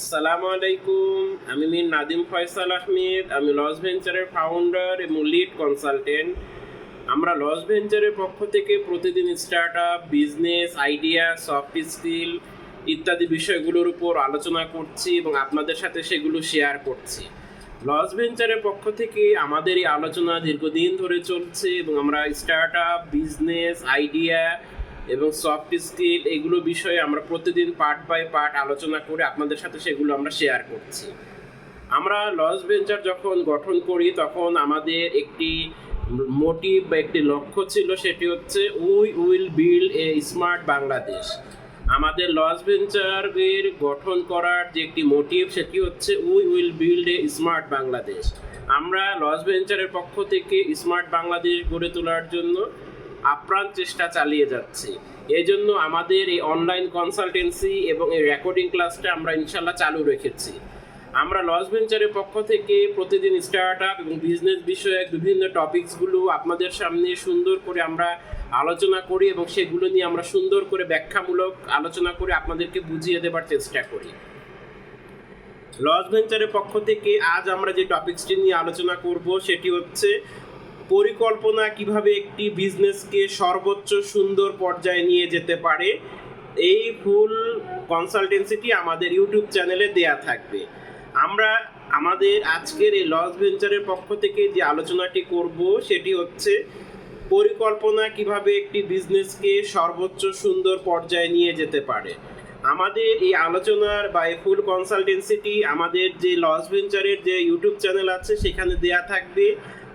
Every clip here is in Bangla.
আসসালামু আলাইকুম। আমি মির নাদিম ফয়সাল আহমেদ। আমি লস ভেঞ্চারের ফাউন্ডার এবং লিড কনসালটেন্ট আমরা লস ভেঞ্চারের পক্ষ থেকে প্রতিদিন start up business idea soft skill ইত্যাদি বিষয়গুলোর উপর আলোচনা করছি এবং আপনাদের সাথে সেগুলো শেয়ার করছি। লস ভেঞ্চারের পক্ষ থেকে আমাদের এই আলোচনা দীর্ঘদিন ধরে চলছে এবং আমরা স্টার্ট আপ বিজনেস আইডিয়া এবং সফট স্কিল এগুলো বিষয়ে আমরা প্রতিদিন পার্ট বাই পার্ট আলোচনা করে আপনাদের সাথে সেগুলো আমরা শেয়ার করছি। আমরা লস ভেঞ্চার যখন গঠন করি, তখন আমাদের একটি মোটিভ বা একটি লক্ষ্য ছিল, সেটি হচ্ছে we will build a smart Bangladesh আমাদের লস ভেঞ্চারের গঠন করার যে একটি মোটিভ সেটি হচ্ছে we will build a smart Bangladesh আমরা লস ভেঞ্চারের পক্ষ থেকে স্মার্ট বাংলাদেশ গড়ে তোলার জন্য আপ্রাণ চেষ্টা চালিয়ে যাচ্ছি। এই জন্য আমাদের এই অনলাইন কনসালটেন্সি এবং এই রেকর্ডিং ক্লাসটা আমরা ইনশাল্লাহ চালু রেখেছি। আমরা লস ভেঞ্চারের পক্ষ থেকে প্রতিদিন স্টার্ট আপ এবং বিজনেস বিষয়ক বিভিন্ন টপিকসগুলো আপনাদের সামনে সুন্দর করে আমরা আলোচনা করি এবং সেগুলো নিয়ে আমরা সুন্দর করে ব্যাখ্যামূলক আলোচনা করে আপনাদেরকে বুঝিয়ে দেবার চেষ্টা করি। লস ভেঞ্চারের পক্ষ থেকে আজ আমরা যে টপিকসটি নিয়ে আলোচনা করব সেটি হচ্ছে পরিকল্পনা কীভাবে একটি বিজনেসকে সর্বোচ্চ সুন্দর পর্যায়ে নিয়ে যেতে পারে, এই ফুল কনসালটেন্সিটি আমাদের ইউটিউব চ্যানেলে দেয়া থাকবে। আমরা আমাদের আজকের এই লস ভেঞ্চারের পক্ষ থেকে যে আলোচনাটি করব, সেটি হচ্ছে পরিকল্পনা কীভাবে একটি বিজনেসকে সর্বোচ্চ সুন্দর পর্যায়ে নিয়ে যেতে পারে। আমাদের এই আলোচনার বা এই ফুল কনসালটেন্সিটি আমাদের যে লস ভেঞ্চারের যে ইউটিউব চ্যানেল আছে, সেখানে দেয়া থাকবে।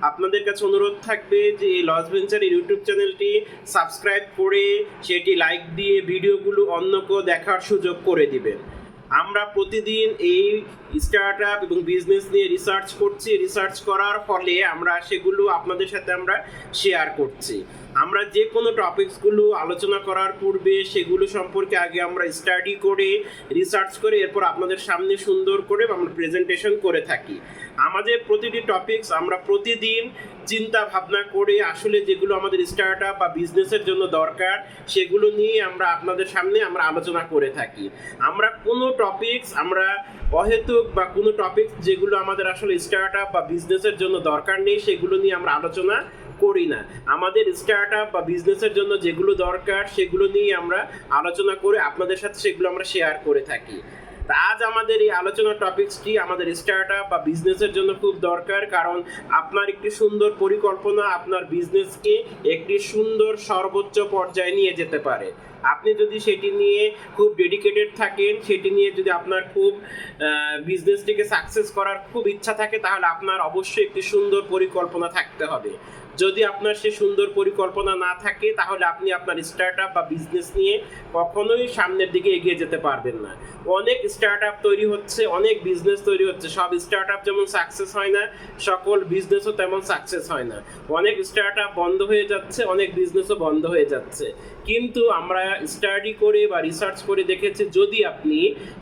আপনাদের কাছে অনুরোধ থাকবে যে এই লস ভেঞ্চারের ইউটিউব চ্যানেলটি সাবস্ক্রাইব করে সেটি লাইক দিয়ে ভিডিওগুলো অন্যকেও দেখার সুযোগ করে দিবেন। আমরা প্রতিদিন এই স্টার্ট আপ এবং বিজনেস নিয়ে রিসার্চ করছি। রিসার্চ করার ফলে আমরা সেগুলো আপনাদের সাথে আমরা শেয়ার করছি। আমরা যে কোনো টপিকসগুলো আলোচনা করার পূর্বে সেগুলো সম্পর্কে আগে আমরা স্টাডি করে রিসার্চ করে, এরপর আপনাদের সামনে সুন্দর করে আমরা প্রেজেন্টেশন করে থাকি। আমাদের প্রতিটি টপিকস আমরা প্রতিদিন চিন্তা ভাবনা করে আসলে যেগুলো আমাদের স্টার্ট আপ বা বিজনেসের জন্য দরকার, সেগুলো নিয়ে আমরা আপনাদের সামনে আমরা আলোচনা করে থাকি। আমরা কোনো টপিকস আমরা অহেতুক বা কোনো টপিকস যেগুলো আমাদের আসলে স্টার্ট আপ বা বিজনেসের জন্য দরকার নেই, সেগুলো নিয়ে আমরা আলোচনা করি না। আমাদের স্টার্ট আপ বা বিজনেসের জন্য যেগুলো দরকার, সেগুলো নিয়ে আমরা আলোচনা করে আপনাদের সাথে সেগুলো আমরা শেয়ার করে থাকি। আজ আমাদের এই আলোচনার টপিকসটি আমাদের স্টার্ট আপ বা বিজনেসের জন্য খুব দরকার। কারণ আপনার একটি সুন্দর পরিকল্পনা আপনার বিজনেসকে একটি সুন্দর সর্বোচ্চ পর্যায়ে নিয়ে যেতে পারে। আপনি যদি সেটি নিয়ে খুব ডেডিকেটেড থাকেন, সেটি নিয়ে যদি আপনার খুব বিজনেসটিকে সাকসেস করার খুব ইচ্ছা থাকে, তাহলে আপনার অবশ্যই একটি সুন্দর পরিকল্পনা থাকতে হবে। যদি আপনার সে সুন্দর পরিকল্পনা না থাকে, তাহলে আপনি আপনার স্টার্ট আপ বা বিজনেস নিয়ে কখনোই সামনের দিকে এগিয়ে যেতে পারবেন না। অনেক স্টার্ট আপ তৈরি হচ্ছে, অনেক বিজনেস তৈরি হচ্ছে। সব স্টার্ট আপ যেমন সাকসেস হয় না, সকল বিজনেসও তেমন সাকসেস হয় না। অনেক স্টার্ট আপ বন্ধ হয়ে যাচ্ছে, অনেক বিজনেসও বন্ধ হয়ে যাচ্ছে। কিন্তু আমরা স্টাডি করে বা রিসার্চ করে দেখেছি, যদি আপনি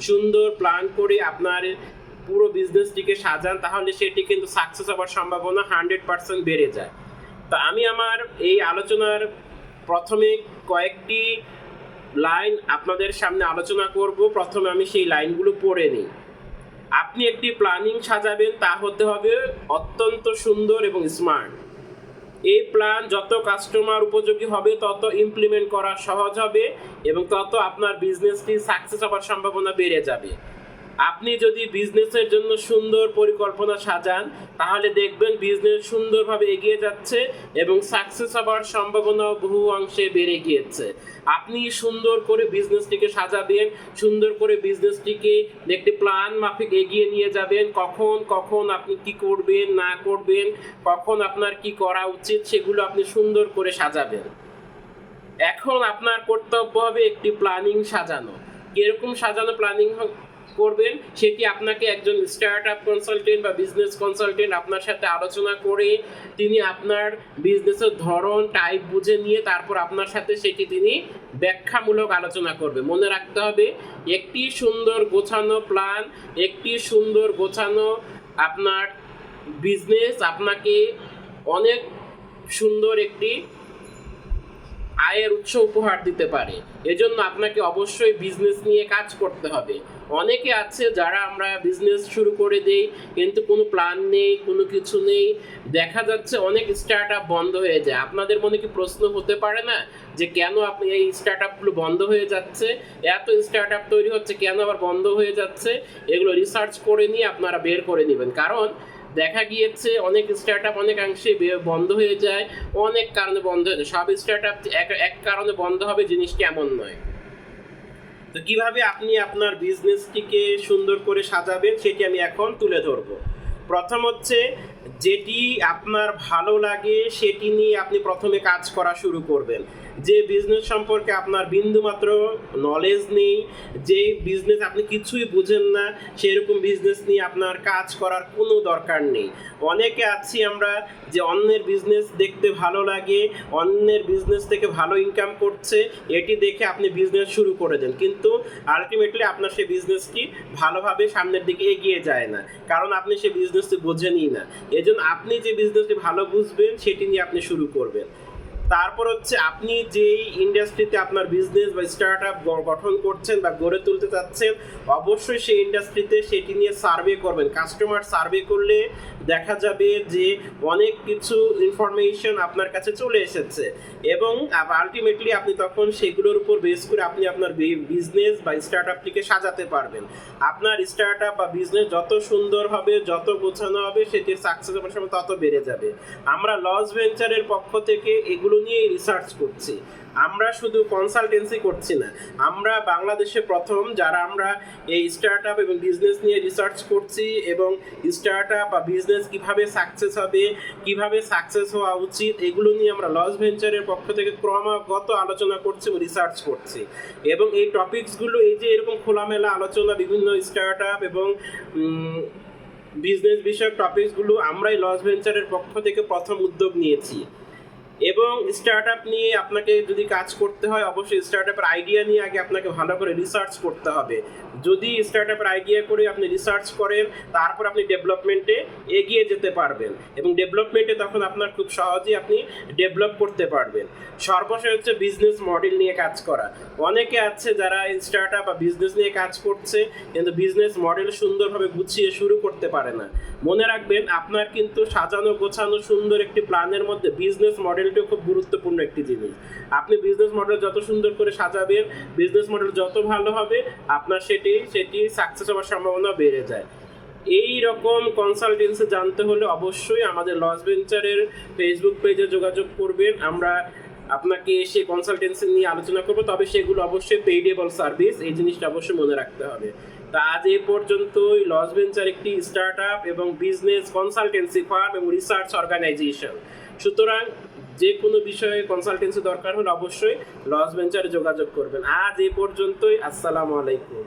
সুন্দর প্ল্যান করে আপনার পুরো বিজনেসটিকে সাজান, তাহলে সেটি কিন্তু সাকসেস হওয়ার সম্ভাবনা হান্ড্রেড পার্সেন্ট বেড়ে যায়। তো আমি আমার এই আলোচনার প্রথমে কয়েকটি লাইন আপনাদের সামনে আলোচনা করব। প্রথমে আমি সেই লাইনগুলো পড়ে নিই। আপনি একটি প্ল্যানিং সাজাবেন, তা হতে হবে অত্যন্ত সুন্দর এবং স্মার্ট। এই প্ল্যান যত কাস্টমার উপযোগী হবে, তত ইমপ্লিমেন্ট করা সহজ হবে এবং তত আপনার বিজনেসটি সাকসেস হওয়ার সম্ভাবনা বেড়ে যাবে। আপনি যদি বিজনেসের জন্য সুন্দর পরিকল্পনা সাজান, তাহলে দেখবেন বিজনেস সুন্দরভাবে এগিয়ে যাচ্ছে এবং সাকসেস হওয়ার সম্ভাবনাও বহু অংশে বেড়ে গিয়েছে। আপনি সুন্দর করে বিজনেসটিকে সাজাবেন, সুন্দর করে বিজনেসটিকে একটি প্ল্যান মাফিক এগিয়ে নিয়ে যাবেন, কখন কখন আপনি কি করবেন, না করবেন, কখন আপনার কি করা উচিত সেগুলো আপনি সুন্দর করে সাজাবেন। এখন আপনার কর্তব্য হবে একটি প্ল্যানিং সাজানো। কীরকম সাজানো প্ল্যানিং করবেন সেটি আপনাকে একজন স্টার্ট আপ কনসালটেন্ট বা বিজনেস কনসালটেন্ট আপনার সাথে আলোচনা করে তিনি আপনার বিজনেসের ধরন টাইপ বুঝে নিয়ে তারপর আপনার সাথে সেটি তিনি ব্যাখ্যামূলক আলোচনা করবে। মনে রাখতে হবে, একটি সুন্দর গোছানো প্ল্যান একটি সুন্দর গোছানো আপনার বিজনেস আপনাকে অনেক সুন্দর একটি আয়ের উৎস উপহার দিতে পারে। এজন্য আপনাকে অবশ্যই বিজনেস নিয়ে কাজ করতে হবে। অনেকে আছে যারা আমরা বিজনেস শুরু করে দেই, কিন্তু কোনো প্ল্যান নেই, কোনো কিছু নেই। দেখা যাচ্ছে অনেক স্টার্ট আপ বন্ধ হয়ে যায়। আপনাদের মনে কি প্রশ্ন হতে পারে না? যে কেন আপনি এই স্টার্ট আপগুলো বন্ধ হয়ে যাচ্ছে? এত স্টার্ট আপ তৈরি হচ্ছে, কেন আবার বন্ধ হয়ে যাচ্ছে? এগুলো রিসার্চ করে নিয়ে আপনারা বের করে নেবেন। কারণ দেখা গিয়েছে, অনেক স্টার্ট আপ অনেকাংশে বন্ধ হয়ে যায়, অনেক কারণে বন্ধ হয়ে যায়। সব স্টার্ট আপ এক কারণে বন্ধ হবে, জিনিসটি এমন নয়। তো কীভাবে আপনি আপনার বিজনেসটিকে সুন্দর করে সাজাবেন, সেটি আমি এখন তুলে ধরবো। প্রথম হচ্ছে যেটি আপনার ভালো লাগে, সেটি নিয়ে আপনি প্রথমে কাজ করা শুরু করবেন। যে বিজনেস সম্পর্কে আপনার বিন্দুমাত্র নলেজ নেই, যে বিজনেস আপনি কিছুই বুঝেন না, সেরকম বিজনেস নিয়ে আপনার কাজ করার কোনো দরকার নেই। অনেকে আছি আমরা যে অন্যের বিজনেস দেখতে ভালো লাগে, অন্যের বিজনেস থেকে ভালো ইনকাম করছে, এটি দেখে আপনি বিজনেস শুরু করে দেন। কিন্তু আলটিমেটলি আপনার সেই বিজনেসটি ভালোভাবে সামনের দিকে এগিয়ে যায় না। কারণ আপনি সেই বিজনেসটি বোঝেনই না। এজন্য আপনি যে বিজনেসটি ভালো বুঝবেন সেটি নিয়ে আপনি শুরু করবেন। তারপর হচ্ছে আপনি যেই ইন্ডাস্ট্রিতে আপনার বিজনেস বা স্টার্ট আপ গঠন করছেন বা গড়ে তুলতে চাচ্ছেন, অবশ্যই সেই ইন্ডাস্ট্রিতে সেটি নিয়ে সার্ভে করবেন। কাস্টমার সার্ভে করলে দেখা যাবে যে অনেক কিছু ইনফরমেশন আপনার কাছে চলে এসেছে এবং আলটিমেটলি আপনি তখন সেগুলোর উপর বেস করে আপনি আপনার বিজনেস বা স্টার্ট আপটিকে সাজাতে পারবেন। আপনার স্টার্ট আপ বা বিজনেস যত সুন্দর হবে, যত গোছানো হবে, সেটির সাকসেস তত বেড়ে যাবে। আমরা লস ভেঞ্চারের পক্ষ থেকে এগুলো নিয়েই রিসার্চ করছি। আমরা শুধু কনসালটেন্সি করছি না। আমরা বাংলাদেশে প্রথম যারা আমরা এই স্টার্ট আপ এবং বিজনেস নিয়ে রিসার্চ করছি এবং স্টার্ট আপ বা বিজনেস কীভাবে সাকসেস হবে, কীভাবে সাকসেস হওয়া উচিত, এগুলো নিয়ে আমরা লস ভেঞ্চারের পক্ষ থেকে ক্রমাগত আলোচনা করছি এবং রিসার্চ করছি। এবং এই টপিকসগুলো এই যে এরকম খোলামেলা আলোচনা, বিভিন্ন স্টার্ট আপ এবং বিজনেস বিষয়ক টপিকসগুলো আমরাই লস ভেঞ্চারের পক্ষ থেকে প্রথম উদ্যোগ নিয়েছি। এবং স্টার্ট আপ নিয়ে আপনাকে যদি কাজ করতে হয়, অবশ্যই স্টার্ট আপের আইডিয়া নিয়ে আগে আপনাকে ভালো করে রিসার্চ করতে হবে। যদি স্টার্ট আপের আইডিয়া করে আপনি রিসার্চ করেন, তারপর আপনি ডেভেলপমেন্টে এগিয়ে যেতে পারবেন। এবং ডেভেলপমেন্টে তখন আপনার খুব সহজেই আপনি ডেভেলপ করতে পারবেন। সর্বশেষ হচ্ছে বিজনেস মডেল নিয়ে কাজ করা। অনেকে আছে যারা স্টার্ট আপ বা বিজনেস নিয়ে কাজ করছে, কিন্তু বিজনেস মডেল সুন্দরভাবে গুছিয়ে শুরু করতে পারে না। মনে রাখবেন, আপনার কিন্তু সাজানো গোছানো সুন্দর একটি প্ল্যানের মধ্যে বিজনেস মডেলটিও খুব গুরুত্বপূর্ণ একটি জিনিস। আপনি বিজনেস মডেল যত সুন্দর করে সাজাবেন বিজনেস মডেল যত ভালো হবে, আপনার সেটি সেটি সাকসেস হওয়ার সম্ভাবনা বেড়ে যায়। এই রকম কনসালটেন্সি জানতে হলে অবশ্যই আমাদের লস ভেঞ্চারের ফেসবুক পেজে যোগাযোগ করবেন। আমরা আপনাকে সেই কনসালটেন্সি নিয়ে আলোচনা করব, তবে সেগুলো অবশ্যই পেইডেবল সার্ভিস এই জিনিসটা অবশ্যই মনে রাখতে হবে। তা আজ এই পর্যন্তই। লস ভেঞ্চার একটি স্টার্ট আপ এবং বিজনেস কনসালটেন্সি ফার্ম এবং রিসার্চ অর্গানাইজেশন সুতরাং যে কোনো বিষয়ে কনসালটেন্সি দরকার হলে অবশ্যই লস ভেঞ্চারে যোগাযোগ করবেন। আজ এ পর্যন্তই, আসসালামু আলাইকুম।